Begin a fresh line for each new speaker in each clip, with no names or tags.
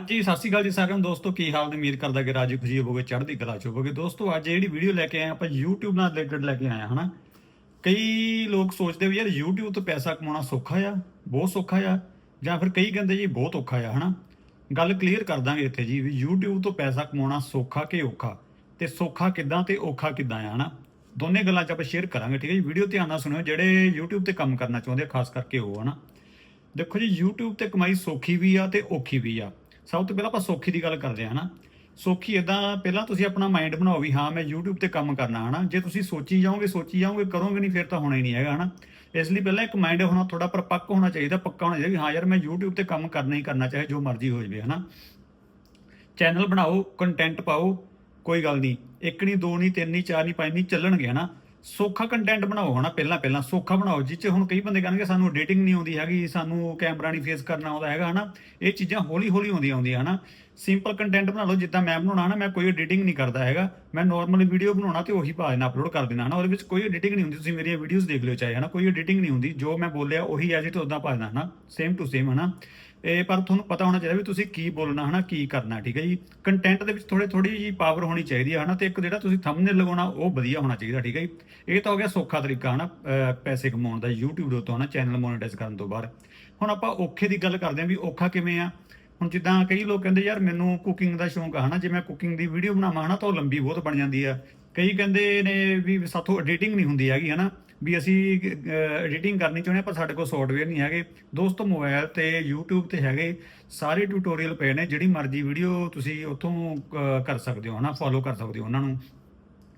ਹਾਂਜੀ, ਸਤਿ ਸ਼੍ਰੀ ਅਕਾਲ ਜੀ ਸਾਰਿਆਂ ਨੂੰ। ਦੋਸਤੋ, ਕੀ ਹਾਲ ਨੇ? ਉਮੀਦ ਕਰਦਾ ਕਿ ਰਾਜੀ ਖੁਸ਼ੀ ਹੋਵੋਗੇ, ਚੜ੍ਹਦੀ ਕਲਾ ਚ ਹੋਵੋਗੇ। ਦੋਸਤੋ, ਅੱਜ ਜਿਹੜੀ ਵੀਡੀਓ ਲੈ ਕੇ ਆਏ ਆਪਾਂ YouTube ਨਾਲ ਰਿਲੇਟਡ ਲੈ ਕੇ ਆਏ ਹਾਂ, ਹਨਾ? ਕਈ ਲੋਕ ਸੋਚਦੇ ਵੀ ਯਾਰ, YouTube ਤੋਂ ਪੈਸਾ ਕਮਾਉਣਾ ਸੌਖਾ ਆ, ਬਹੁਤ ਸੌਖਾ ਆ, ਜਾਂ ਫਿਰ ਕਈ ਕਹਿੰਦੇ ਜੀ, ਬਹੁਤ ਔਖਾ ਆ, ਹਨਾ? ਗੱਲ ਕਲੀਅਰ ਕਰ ਦਾਂਗੇ ਇੱਥੇ ਜੀ, ਵੀ YouTube ਤੋਂ ਪੈਸਾ ਕਮਾਉਣਾ ਸੌਖਾ ਕਿ ਔਖਾ? ਤੇ ਸੌਖਾ ਕਿੱਦਾਂ ਤੇ ਔਖਾ ਕਿੱਦਾਂ ਆ, ਹਨਾ? ਦੋਨੇ ਗੱਲਾਂ ਚ ਆਪਾਂ ਸ਼ੇਅਰ ਕਰਾਂਗੇ, ਠੀਕ ਹੈ ਜੀ? ਵੀਡੀਓ ਧਿਆਨ ਨਾਲ ਸੁਣਿਓ, ਜਿਹੜੇ YouTube ਤੇ ਕੰਮ ਕਰਨਾ ਚਾਹੁੰਦੇ ਆ, ਖਾਸ ਕਰਕੇ ਉਹ, ਹਨਾ? ਦੇਖੋ ਜੀ, YouTube ਤੇ ਕਮਾਈ ਸੌਖੀ ਵੀ ਆ ਤੇ ਔਖੀ ਵੀ ਆ। ਸਭ ਤੋਂ ਪਹਿਲਾਂ ਆਪਾਂ ਸੌਖੀ ਦੀ ਗੱਲ ਕਰਦੇ ਹਾਂ, ਹਨਾ? ਸੌਖੀ ਇਦਾਂ ਪਹਿਲਾਂ ਤੁਸੀਂ ਆਪਣਾ ਮਾਈਂਡ ਬਣਾਓ ਵੀ ਹਾਂ, ਮੈਂ YouTube ਤੇ ਕੰਮ ਕਰਨਾ, ਹਨਾ? ਜੇ ਤੁਸੀਂ ਸੋਚੀ ਜਾਓਗੇ ਸੋਚੀ ਜਾਓਗੇ, ਕਰੋਗੇ ਨਹੀਂ, ਫਿਰ ਤਾਂ ਹੋਣਾ ਹੀ ਨਹੀਂ ਹੈਗਾ, ਹਨਾ? ਇਸ ਲਈ ਪਹਿਲਾਂ ਇੱਕ ਮਾਈਂਡ ਹੋਣਾ ਥੋੜਾ ਪਰਪੱਕ ਹੋਣਾ ਚਾਹੀਦਾ, ਪੱਕਾ ਹੋਣਾ ਚਾਹੀਦਾ ਹਾਂ ਯਾਰ, ਮੈਂ YouTube ਤੇ ਕੰਮ ਕਰਨਾ ਹੀ ਕਰਨਾ, ਚਾਹੇ ਜੋ ਮਰਜ਼ੀ ਹੋ ਜਾਵੇ, ਹਨਾ? ਚੈਨਲ ਬਣਾਓ ਕੰਟੈਂਟ ਪਾਓ, ਕੋਈ ਗੱਲ ਨਹੀਂ। ਇੱਕ ਨਹੀਂ, ਦੋ ਨਹੀਂ, ਤਿੰਨ ਨਹੀਂ, ਚਾਰ ਨਹੀਂ, ਪੰਜ ਨਹੀਂ, ਚੱਲਣਗੇ, ਹਨਾ? ਸੌਖਾ ਕੰਟੈਂਟ ਬਣਾਓ ਹਨਾ, ਪਹਿਲਾਂ ਪਹਿਲਾਂ ਸੌਖਾ ਬਣਾਓ, ਜਿਹ ਹੁਣ ਕਈ ਬੰਦੇ ਕਹਿਣਗੇ ਸਾਨੂੰ ਐਡੀਟਿੰਗ ਨਹੀਂ ਆਉਂਦੀ ਹੈਗੀ, ਸਾਨੂੰ ਕੈਮਰਾ ਨਹੀਂ ਫੇਸ ਕਰਨਾ ਆਉਂਦਾ ਹੈਗਾ ਹਨਾ, ਇਹ ਚੀਜ਼ਾਂ ਹੌਲੀ ਹੌਲੀ ਆਉਂਦੀਆਂ ਆਉਂਦੀਆਂ ਹਨਾ। ਸਿੰਪਲ ਕੰਟੈਂਟ ਬਣਾ ਲਓ, ਜਿੱਦਾਂ ਮੈਂ ਬਣਾਉਣਾ ਹਨਾ ਮੈਂ ਕੋਈ ਐਡੀਟਿੰਗ ਨਹੀਂ ਕਰਦਾ ਹੈਗਾ। ਮੈਂ ਨਾਰਮਲ ਵੀਡੀਓ ਬਣਾਉਣਾ ਤੇ ਉਹੀ ਪਾ ਦੇਣਾ ਅਪਲੋਡ ਕਰ ਦੇਣਾ ਹਨਾ। ਉਹਦੇ ਵਿੱਚ ਕੋਈ ਐਡੀਟਿੰਗ ਨਹੀਂ ਹੁੰਦੀ, ਤੁਸੀਂ ਮੇਰੀਆਂ ਵੀਡੀਓਜ਼ ਦੇਖ ਲਿਓ ਚਾਹੇ, ਹਨਾ। ਕੋਈ ਐਡੀਟਿੰਗ ਨਹੀਂ ਹੁੰਦੀ, ਜੋ ਮੈਂ ਬੋਲਿਆ ਉਹੀ ਐਜ ਇਟ ਉਦਾਂ ਪਾ ਦੇਣਾ ਹਨਾ। ਸੇਮ ਟੂ ਸੇਮ ਹਨਾ। ਇਹ ਪਰ ਤੁਹਾਨੂੰ ਪਤਾ ਹੋਣਾ ਚਾਹੀਦਾ ਵੀ ਤੁਸੀਂ ਕੀ ਬੋਲਣਾ, ਹਨਾ, ਕੀ ਕਰਨਾ, ਠੀਕ ਹੈ ਜੀ। ਕੰਟੈਂਟ ਦੇ ਵਿੱਚ ਥੋੜੇ ਥੋੜੀ ਜੀ ਪਾਵਰ ਹੋਣੀ ਚਾਹੀਦੀ ਹੈ, ਹਨਾ। ਤੇ ਇੱਕ ਜਿਹੜਾ ਤੁਸੀਂ ਥੰਬਨੇਲ ਲਗਾਉਣਾ, ਉਹ ਵਧੀਆ ਹੋਣਾ ਚਾਹੀਦਾ, ਠੀਕ ਹੈ ਜੀ। ਇਹ ਤਾਂ ਹੋ ਗਿਆ ਸੌਖਾ ਤਰੀਕਾ, ਹਨਾ, ਅਹ, ਪੈਸੇ ਕਮਾਉਣ ਦਾ, YouTube ਦੇ ਉੱਤੋਂ, ਹਨਾ ਚੈਨਲ ਮੋਨੇਟਾਈਜ਼ ਕਰਨ ਤੋਂ ਬਾਅਦ। ਹੁਣ ਆਪਾਂ ਔਖੇ ਦੀ ਗੱਲ ਕਰਦੇ ਹਾਂ ਵੀ ਔਖਾ ਕਿਵੇਂ ਆ। ਹੁਣ ਜਿੱਦਾਂ ਕਈ ਲੋਕ ਕਹਿੰਦੇ, ਯਾਰ ਮੈਨੂੰ ਕੁਕਿੰਗ ਦਾ ਸ਼ੌਂਕ ਆ ਹਨਾ, ਜੇ ਮੈਂ ਕੁਕਿੰਗ ਦੀ ਵੀਡੀਓ ਬਣਾਵਾਂ ਹਨਾ, ਤਾਂ ਉਹ ਲੰਬੀ ਬਹੁਤ ਬਣ ਜਾਂਦੀ ਆ। ਕਈ ਕਹਿੰਦੇ ਨੇ ਵੀ ਸਾਥੋਂ ਐਡੀਟਿੰਗ ਨਹੀਂ ਹੁੰਦੀ ਹੈਗੀ ਹਨਾ, ਵੀ ਅਸੀਂ ਐਡੀਟਿੰਗ ਕਰਨੀ ਚਾਹੁੰਦੇ ਹਾਂ ਪਰ ਸਾਡੇ ਕੋਲ ਸੌਫਟਵੇਅਰ ਨਹੀਂ ਹੈਗੇ। ਦੋਸਤੋ ਮੋਬਾਈਲ ਤੇ YouTube ਤੇ ਹੈਗੇ ਸਾਰੇ ਟਿਊਟੋਰੀਅਲ ਪਏ ਨੇ, ਜਿਹੜੀ ਮਰਜ਼ੀ ਵੀਡੀਓ ਤੁਸੀਂ ਉੱਥੋਂ ਕਰ ਸਕਦੇ ਹੋ ਹਨਾ ਫੋਲੋ ਕਰ ਸਕਦੇ ਹੋ ਉਹਨਾਂ ਨੂੰ।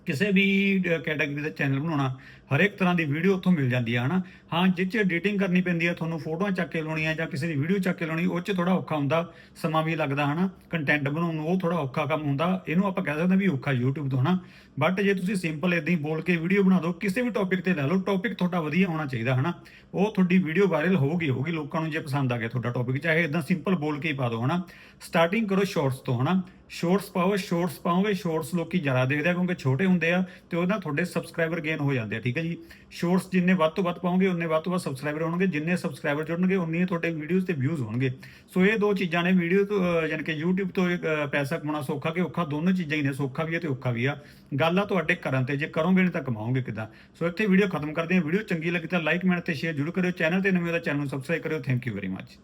ਕਿਸੇ ਵੀ ਕੈਟਾਗਰੀ ਦਾ ਚੈਨਲ ਬਣਾਉਣਾ, ਹਰੇਕ ਤਰ੍ਹਾਂ ਦੀ ਵੀਡੀਓ ਉੱਥੋਂ ਮਿਲ ਜਾਂਦੀ ਹੈ ਹਨਾ? ਹਾਂ ਜਿਸ 'ਚ ਐਡੀਟਿੰਗ ਕਰਨੀ ਪੈਂਦੀ ਹੈ ਤੁਹਾਨੂੰ ਫੋਟੋਆਂ ਚੱਕ ਕੇ ਲਾਉਣੀਆਂ ਜਾਂ ਕਿਸੇ ਦੀ ਵੀਡੀਓ ਚੱਕ ਕੇ ਲਾਉਣੀ, ਉਹ 'ਚ ਥੋੜਾ ਔਖਾ ਹੁੰਦਾ, ਸਮਾਂ ਵੀ ਲੱਗਦਾ, ਹਨਾ? ਕੰਟੈਂਟ ਬਣਾਉਣ ਨੂੰ ਉਹ ਥੋੜਾ ਔਖਾ ਕੰਮ ਹੁੰਦਾ, ਇਹਨੂੰ ਆਪਾਂ ਕਹਿ ਸਕਦੇ ਹਾਂ ਵੀ ਔਖਾ YouTube ਤੋਂ, ਹਨਾ? ਬਟ ਜੇ ਤੁਸੀਂ ਸਿੰਪਲ ਇਦਾਂ ਹੀ ਬੋਲ ਕੇ ਵੀਡੀਓ ਬਣਾ ਦਿਓ, ਕਿਸੇ ਵੀ ਟੌਪਿਕ ਤੇ ਲੈ ਲਓ ਟੌਪਿਕ ਤੁਹਾਡਾ ਵਧੀਆ ਹੋਣਾ ਚਾਹੀਦਾ, ਹਨਾ? ਉਹ ਤੁਹਾਡੀ ਵੀਡੀਓ ਵਾਇਰਲ ਹੋਊਗੀ ਹੋਊਗੀ, ਲੋਕਾਂ ਨੂੰ ਜੇ ਪਸੰਦ ਆ ਗਿਆ ਤੁਹਾਡਾ ਟੌਪਿਕ ਚਾਹੇ ਇਦਾਂ ਸਿੰਪਲ ਬੋਲ ਕੇ ਹੀ ਪਾ ਦਿਓ, ਹਨਾ? ਸਟਾਰਟਿੰਗ ਕਰੋ ਸ਼ਾਰਟਸ ਤੋਂ, ਹਨਾ? ਸ਼ਾਰਟਸ ਪਾਓ ਸ਼ਾਰਟਸ ਪਾਓਗੇ ਸ਼ਾਰਟਸ ਲੋਕੀ ਜ਼ਿਆਦਾ ਦੇਖਦੇ ਆ ਕਿਉਂਕਿ ਛੋਟੇ ਹੁੰਦੇ ਆ ਤੇ ਉਹਦੇ ਨਾਲ ਤੁਹਾਡੇ ਸਬਸਕ੍ਰਾਈਬਰ ਗੇਨ ਹੋ ਜਾਂਦੇ ਆ ਠੀਕ ਹੈ ਜੀ? ਸ਼ਾਰਟਸ ਜਿੰਨੇ ਵੱਧ ਤੋਂ ਵੱਧ ਪਾਓਗੇ ਉਨੇ ਵੱਧ ਤੋਂ ਵੱਧ ਸਬਸਕ੍ਰਾਈਬਰ ਹੋਣਗੇ ਜਿੰਨੇ ਸਬਸਕ੍ਰਾਈਬਰ ਜੁੜਨਗੇ ਉਨੀ ਤੁਹਾਡੇ ਵੀਡੀਓਜ਼ ਤੇ ਵਿਊਜ਼ ਹੋਣਗੇ। ਸੋ ਇਹ ਦੋ ਚੀਜ਼ਾਂ ਨੇ ਵੀਡੀਓ ਤੋਂ ਯਾਨੀ ਕਿ YouTube ਤੋਂ ਅਹ, ਪੈਸਾ ਕਮਾਉਣਾ ਸੌਖਾ ਕਿ ਔਖਾ ਦੋਨੋਂ ਚੀਜ਼ਾਂ ਹੀ ਨੇ ਸੌਖਾ ਵੀ ਹੈ ਤੇ ਔਖਾ ਵੀ ਆ। ਗੱਲ ਆ ਤੁਹਾਡੇ ਕਰਨ ਤੇ ਜੇ ਕਰੋਗੇ ਨਹੀਂ ਤਾਂ ਕਮਾਓਗੇ ਕਿਦਾਂ? ਸੋ ਇੱਥੇ ਵੀਡੀਓ ਖਤਮ ਕਰਦੇ ਹਾਂ ਵੀਡੀਓ ਚੰਗੀ ਲੱਗੀ ਤਾਂ ਲਾਈਕ ਮੈਨ ਤੇ ਸ਼ੇਅਰ ਜ਼ਰੂਰ ਕਰਿਓ ਚੈਨਲ ਤੇ ਨਵੇਂ ਦਾ ਚੈਨਲ ਨੂੰ ਸਬਸਕ੍ਰਾਈਬ ਕਰਿਓ ਥੈਂਕ ਯੂ ਵੈਰੀ ਮੱਚ